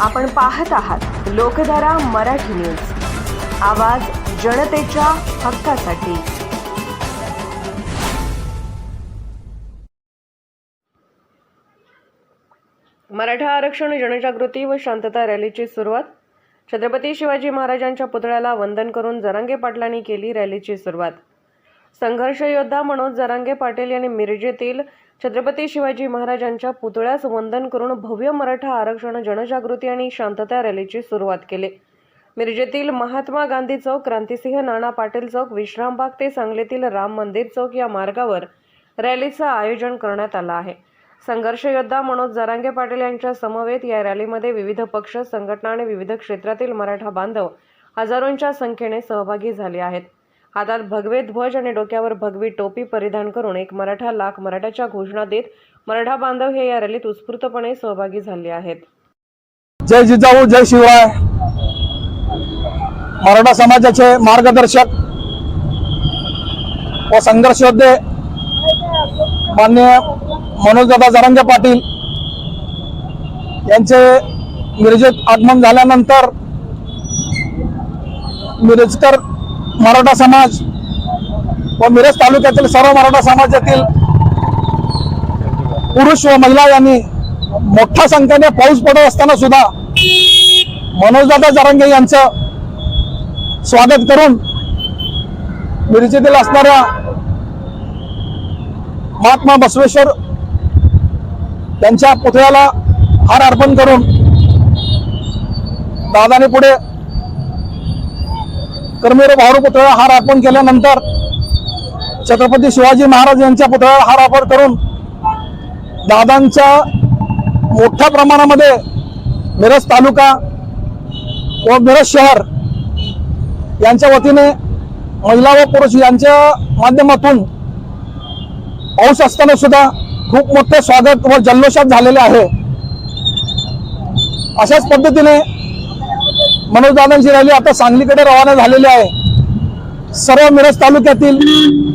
आपण पाहत आहात लोकधारा मराठी न्यूज. आवाज जनतेच्या हक्कासाठी. मराठा आरक्षण जनजागृती व शांतता रॅलीची सुरुवात. छत्रपती शिवाजी महाराजांच्या पुतळ्याला वंदन करून जरांगे पाटलांनी केली रॅलीची सुरुवात. संघर्ष योद्धा मनोज जरांगे पाटील यांनी मिरजेतील छत्रपती शिवाजी महाराजांच्या पुतळ्यास वंदन करून भव्य मराठा आरक्षण जनजागृती आणि शांतता रॅलीची सुरुवात केली. मिरजेतील महात्मा गांधी चौक क्रांतिसिंह नाना पाटील चौक विश्रामबाग ते सांगलीतील राम मंदिर चौक या मार्गावर रॅलीचं आयोजन करण्यात आलं आहे. संघर्ष योद्धा मनोज जरांगे पाटील यांच्या समवेत या रॅलीमध्ये विविध पक्ष संघटना आणि विविध क्षेत्रातील मराठा बांधव हजारोंच्या संख्येने सहभागी झाले आहेत. हातात भगवे ध्वज आणि डोक्यावर भगवी टोपी परिधान करून एक मराठा लाख मराठ्याच्या घोषणा देत मराठा बांधव हे या रॅलीत उत्स्फूर्तपणे सहभागी झाले आहेत. जय जिजाऊ जय शिवराय मराठा समाजाचे मार्गदर्शक व संघर्ष योद्धे मान्य मनोजदादा जरंगे पाटील यांचे मिरजेत आगमन झाल्यानंतर मिरजकर मराठा समाज व मिरज तालुक्यातील सर्व मराठा समाजातील पुरुष व महिला यांनी मोठ्या संख्येने पाऊस पडत असताना सुद्धा मनोजदादा जारंगे यांचं स्वागत करून मिरजेतील असणाऱ्या महात्मा बसवेश्वर त्यांच्या पुतळ्याला हार अर्पण करून दादाने पुढे कर्मवीर भाऊ पुतळा हार अर्पण केल्यानंतर छत्रपती शिवाजी महाराज यांच्या पुतळ्याला हार अर्पण करून दादांच्या मोठ्या प्रमाणामध्ये मिरज तालुका व मिरज शहर यांच्या वतीने महिला व पुरुष यांच्या माध्यमातून पाऊस असताना सुद्धा खूप मोठे स्वागत व जल्लोषात झालेले आहे. अशाच पद्धतीने मनोजदादांची रॅली आता सांगलीकडे रवाना झालेली आहे. सर्व मिरज तालुक्यातील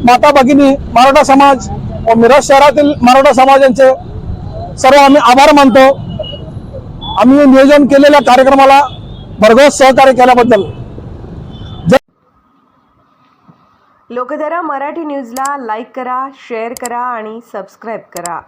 माता भगिनी मराठा समाज व मिरज शहरातील मराठा समाजांचे सर्व आम्ही आभार मानतो. आम्ही नियोजन केलेल्या कार्यक्रमाला भरघोस सहकार्य केल्याबद्दल. लोकधारा मराठी न्यूजला लाईक करा शेअर करा आणि सबस्क्राईब करा.